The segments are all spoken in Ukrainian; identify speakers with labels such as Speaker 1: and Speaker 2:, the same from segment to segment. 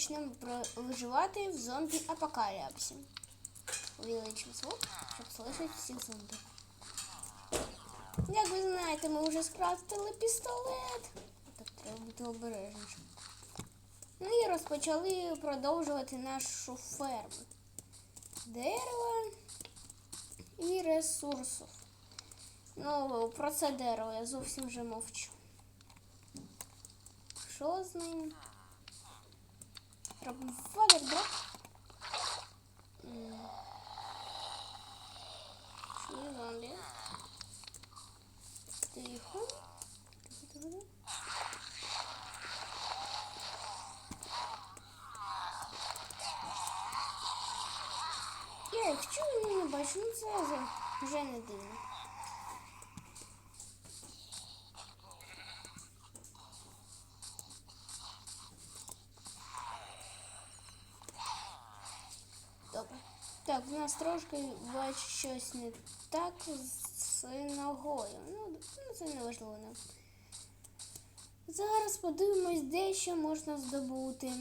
Speaker 1: почнемо про- виживати в зомбі-апокаліпсі. Увеличимо звук, щоб слышати всіх зомбі. Як ви знаєте, ми вже скрафтили пістолет. Так треба бути обережнішим. Ну і розпочали продовжувати нашу ферму. Дерева і ресурсів. Ну, про це дерево я зовсім вже мовчу. Що з ним? Робимо фаєрдроп. М. Що є зомбі? Тихо. Тихо, тихо, тихо. Я їх чую, не бачу, ну це вже- вже не дивно. Добре. Так, в нас трошки бачу щось не так з ногою. Ну, ну це не важливо. Зараз подивимось, де що можна здобути.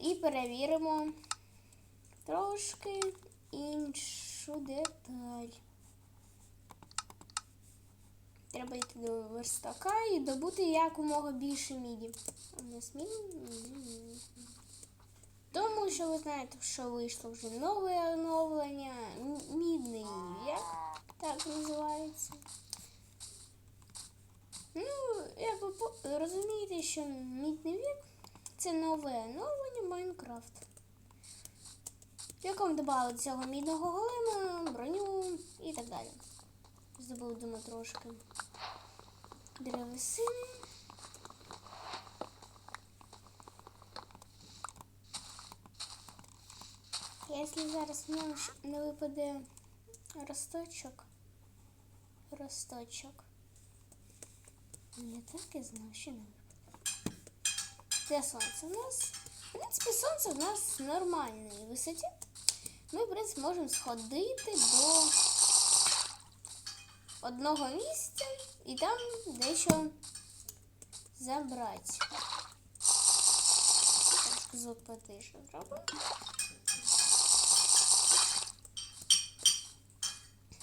Speaker 1: І перевіримо трошки іншу деталь. Треба йти до верстака і добути якомога більше міді. В нас міді? Тому що ви знаєте, що вийшло вже нове оновлення. Мідний вік, так називається. Ну, як ви розумієте, що мідний вік це нове оновлення Майнкрафт. В якому додали цього мідного голема, броню і так далі. Забудемо трошки древесини. Якщо зараз в не випаде росточок, росточок. Я так і знав, що не випаде. Де сонце у нас? В принципі, сонце в нас нормальної висоті. Ми, в принципі, можемо сходити до одного місця і там дещо забрати. Звук потише зробимо.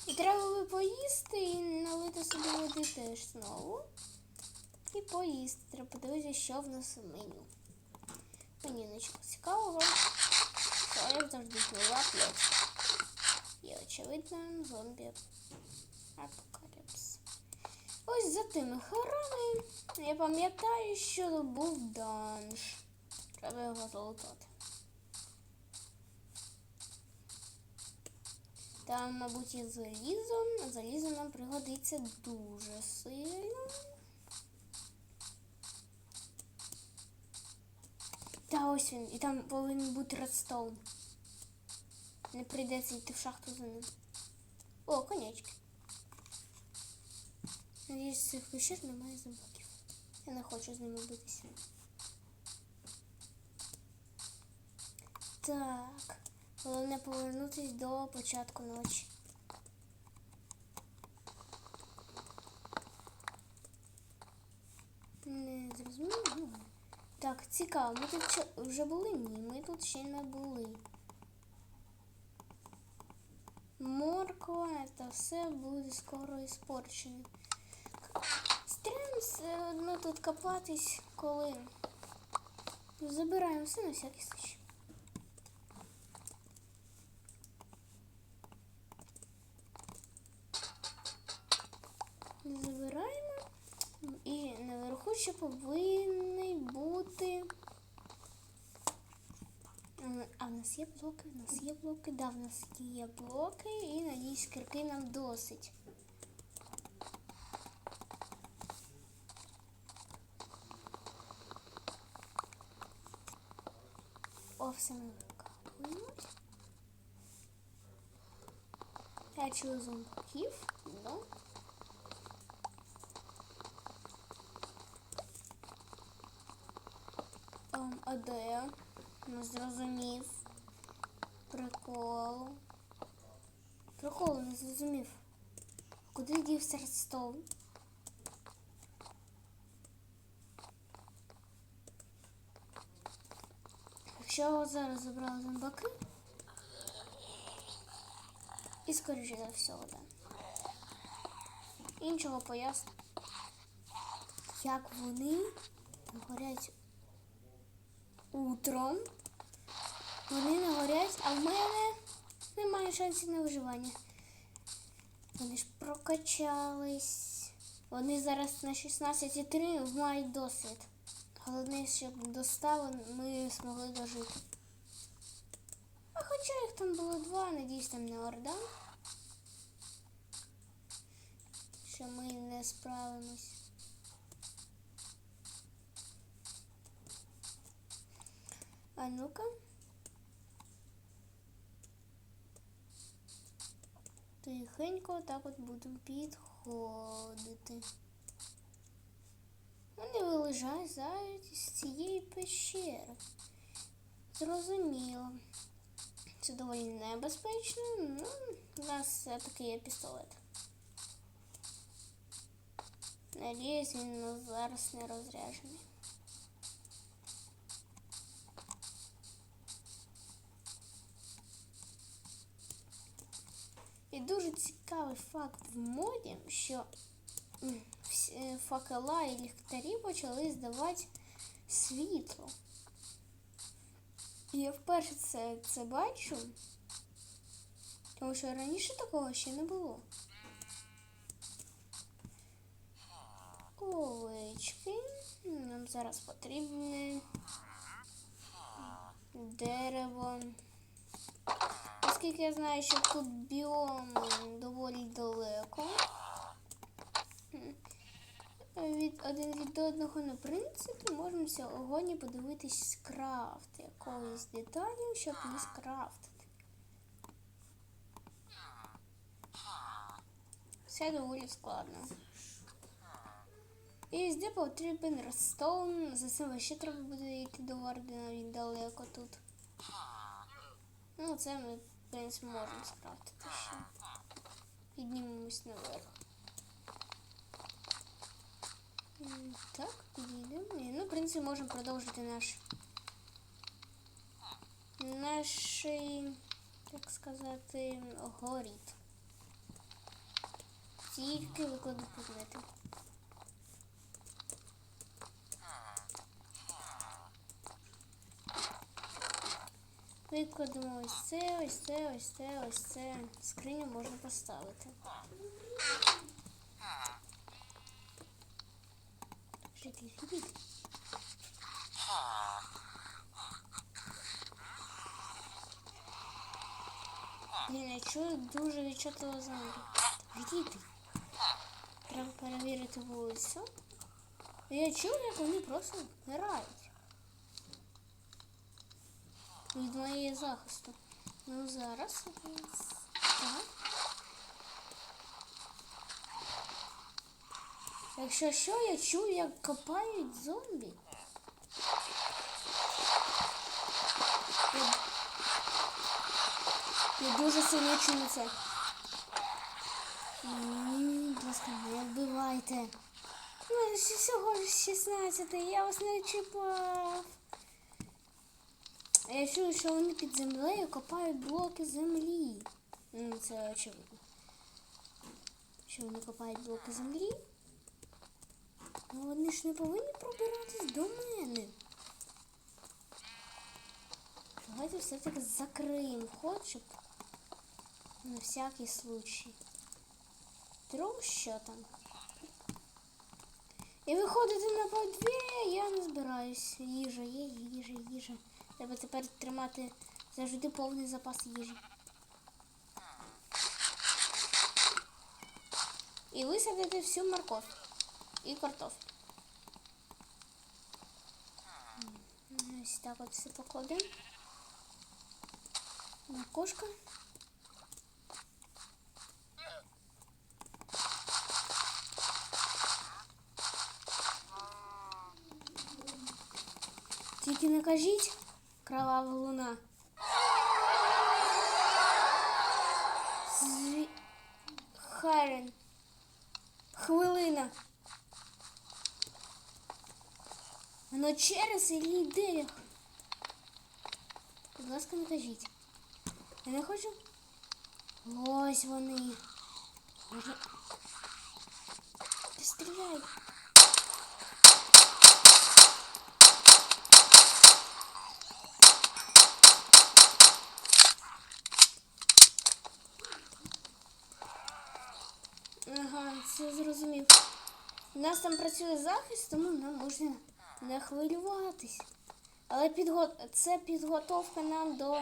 Speaker 1: І треба би поїсти і налити собі води теж знову. І поїсти. Треба подивитися, що в нас в меню. Мені нічого цікавого. Що як завжди пила плоть. І очевидно зомбі апокаліпс. Ось за тими хорами я пам'ятаю, що був данж. Треба його залутати. Там, мабуть, є залізо, а залізо нам пригодиться дуже сильно. Та ось він, і там повинен бути редстоун. Не прийдеться йти в шахту за ним. О, конячки. Надіюсь, цих пещер немає зомбаків. Я не хочу з ними битися. Так. Головне повернутися до початку ночі. Не зрозуміло. Так, цікаво. Ми тут вже були? Ні, ми тут ще не були. Морква, це все буде скоро іспорчене. Стрім все одно тут копатись, коли забираємо все на всякий случай. Забираємо. І наверху ще повинні бути. А, в нас є блоки? В нас є блоки, да, в нас є блоки і надіюсь, кирки нам досить. О, все ми викопуємо. Я чую зомбаків, да. Ем, а де? Не зрозумів. Прикол. Прикол не зрозумів. Куди дівся Редстоун? Чого зараз забрали зомбаки? І скоріше за всього, да. Іншого поясню. Як вони горять утром. Вони не горять, а в мене немає шансів на виживання. Вони ж прокачались. Вони зараз на 16,3 мають досвід. Головне, щоб до 100 ми змогли дожити. А хоча їх там було два, надіюсь, там не орда. Що ми не справимось. А ну-ка. Тихенько так от будемо підходити. Вони вилежають з цієї пещери. Зрозуміло. Це доволі небезпечно. Ну, у нас все-таки є пістолет. Надіюсь, він зараз не розряджений. І дуже цікавий факт в моді, що м, всі е, факела і ліхтарі почали здавати світло. І я вперше це, це бачу, тому що раніше такого ще не було. Овечки. Нам зараз потрібне дерево. Оскільки я знаю, що тут біом доволі далеко. Від один від одного, на принципі, можемо сьогодні подивитись крафт якоїсь деталі, щоб її скрафтити. Все доволі складно. І де потрібен рестон. За цим ще треба буде йти до Вардена, він далеко тут. Ну, це ми, в принципі, можемо скрафтити ще. Піднімемось наверх. Так, підійдемо. Ну, в принципі, можемо продовжити наш наш, так сказати, горід. Тільки викладу предмети. Викладемо ось це, ось це, ось це, ось це. Скриню можна поставити. Блін, я чую дуже відчутливо зомбі. Ждіть. Треба перевірити вулицю. Я чую, як вони просто грають. Від моєї захисту. Ну зараз. Так. Якщо що, я чую, як копають зомбі. Я, дуже сильно чую це. Будь ласка, не вбивайте. Ну, всього ж 16, я вас не чіпав. А Я чую, що вони під землею копають блоки землі. Це очевидно. Що вони копають блоки землі? Ну вони ж не повинні пробиратись до мене. Давайте все-таки закриємо вход, щоб на всякий случай. Вдруг що там? І виходити на подвір'я я не збираюсь. Їжа є, їжа, їжа. Треба тепер тримати завжди повний запас їжі. І висадити всю морковь і картофель. Ось так от все покладемо. Макушка. Тільки не кажіть, кровава луна. Зві... Харен. Хвилина. Воно через или йде? Будь ласка, не кажіть. Я не хочу. Ось вони. Можна... Стріляй. все зрозумів. У нас там працює захист, тому нам можна не хвилюватись. Але підго... це підготовка нам до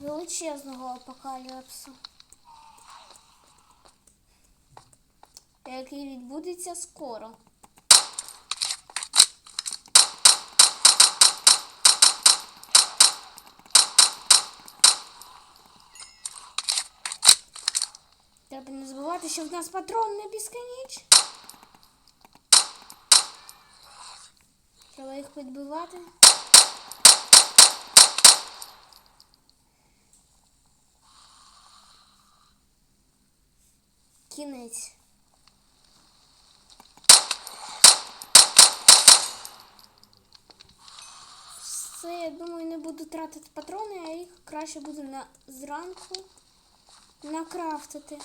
Speaker 1: величезного апокаліпсу, який відбудеться скоро. Треба не забувати, що в нас патрон не безконечний. Треба їх підбивати. Кінець. Все, я думаю, не буду тратити патрони, а їх краще буду на зранку накрафтити.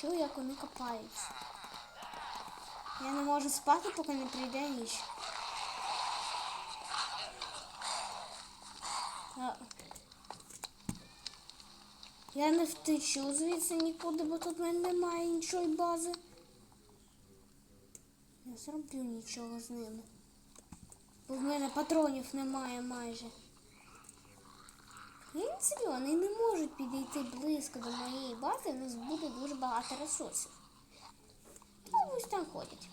Speaker 1: Чую, як вони копаються. Я не можу спати, поки не прийде ніч. Я не втечу звідси нікуди, бо тут в мене немає нічої бази. Не зроблю нічого з ними. Бо в мене патронів немає майже. В принципі, вони не можуть підійти близько до моєї бази, у нас буде дуже багато ресурсів. Ну, ось там ходять.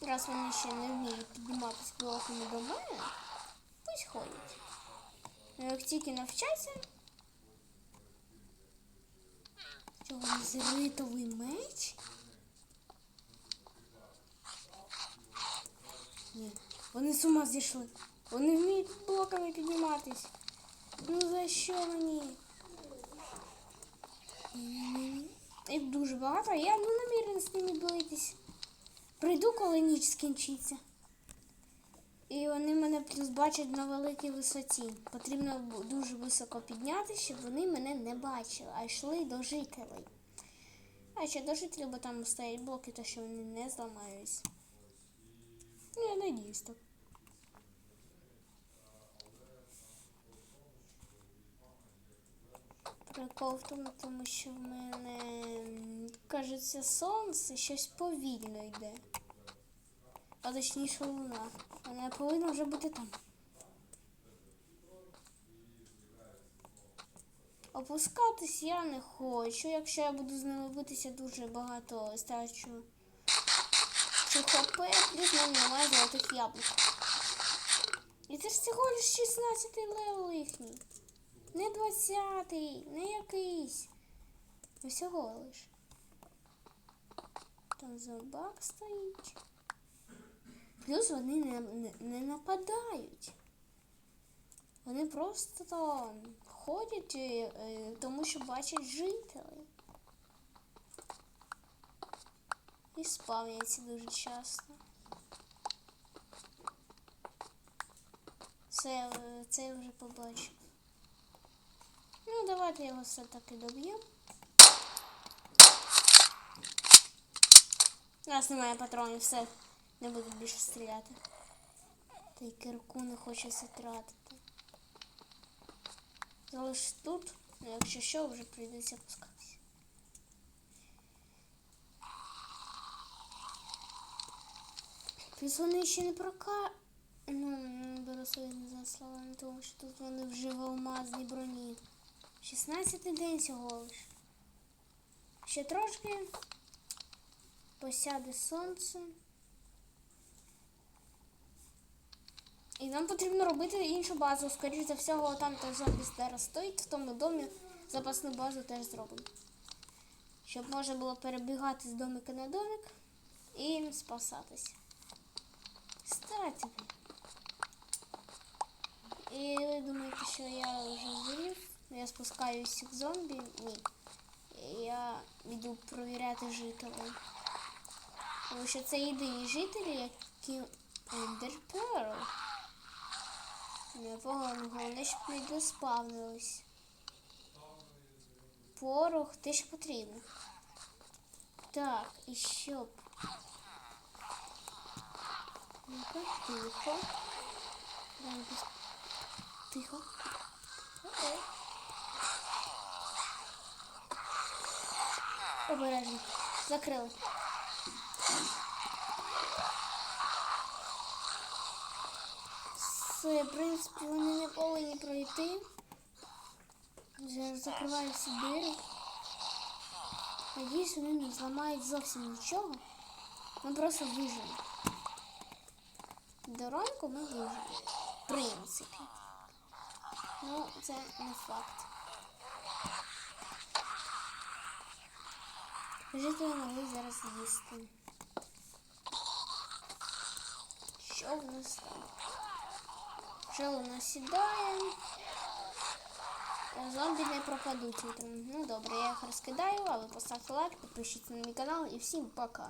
Speaker 1: Раз вони ще не вміють підніматися блоками до мене, пусть ходять. Ну, як тільки навчаться, вони зритовий меч? Ні, вони з ума зійшли. Вони вміють блоками підніматись. Ну за що мені? Їх дуже багато, я не намірена з ними битись. Прийду, коли ніч скінчиться. І вони мене плюс бачать на великій висоті. Потрібно дуже високо піднятися, щоб вони мене не бачили, а йшли до жителей. А ще до жителів, бо там стоять блоки, то що вони не зламаються. Ну, я надіюсь так. Прикол в тому, тому що в мене кажеться сонце щось повільно йде. А точніше луна. Вона повинна вже бути там. Опускатись я не хочу. Якщо я буду з ними дуже багато стачу чи хп, плюс в мене немає золотих яблук. І це ж всього лиш 16 левел їхній. Не 20-й, не якийсь. Всього лиш. Там зомбак стоїть. Плюс вони не, не, не нападають. Вони просто ходять, е, е, тому що бачать жителей. І спавняться дуже часто. Це, це я вже побачив. Ну, давайте його все-таки доб'ємо. У нас немає патронів, все. Не буду більше стріляти. Та й кирку не хочеться тратити. Залиш тут, ну якщо що, вже прийдеться пускатися. Плюс вони ще не прока... Ну, не беру свої назад слова, тому що тут вони вже в алмазній броні. 16 день всього лиш. Ще трошки посяде сонце. І нам потрібно робити іншу базу. Скоріше за всього, там той зомбі зараз стоїть, в тому домі запасну базу теж зробимо. Щоб можна було перебігати з домика на домик і спасатися. Кстати. І ви думаєте, що я вже зрів? Я спускаюсь к зомбі? Ні. Я йду провіряти жителей. Тому що це єдині жителі, які Ендер Перл. Непогано, головне, щоб не доспавнились. Порох теж потрібно. Так, і щоб. Ну-ка, тихо. Тихо. Окей. Обережно. Закрили. Все, в принципі, вони не повинні пройти. Зараз закриваю всі двері. Надіюсь, вони не зламають зовсім нічого. Ми просто виживемо. До ранку ми виживемо. В принципі. Ну, це не факт. Жителі могли зараз їсти. Що в нас там? Жел у нас сідає. А Зомбі не пропадуть утром. Ну добре, я їх розкидаю, а ви поставте лайк, підпишіться на мій канал і всім пока.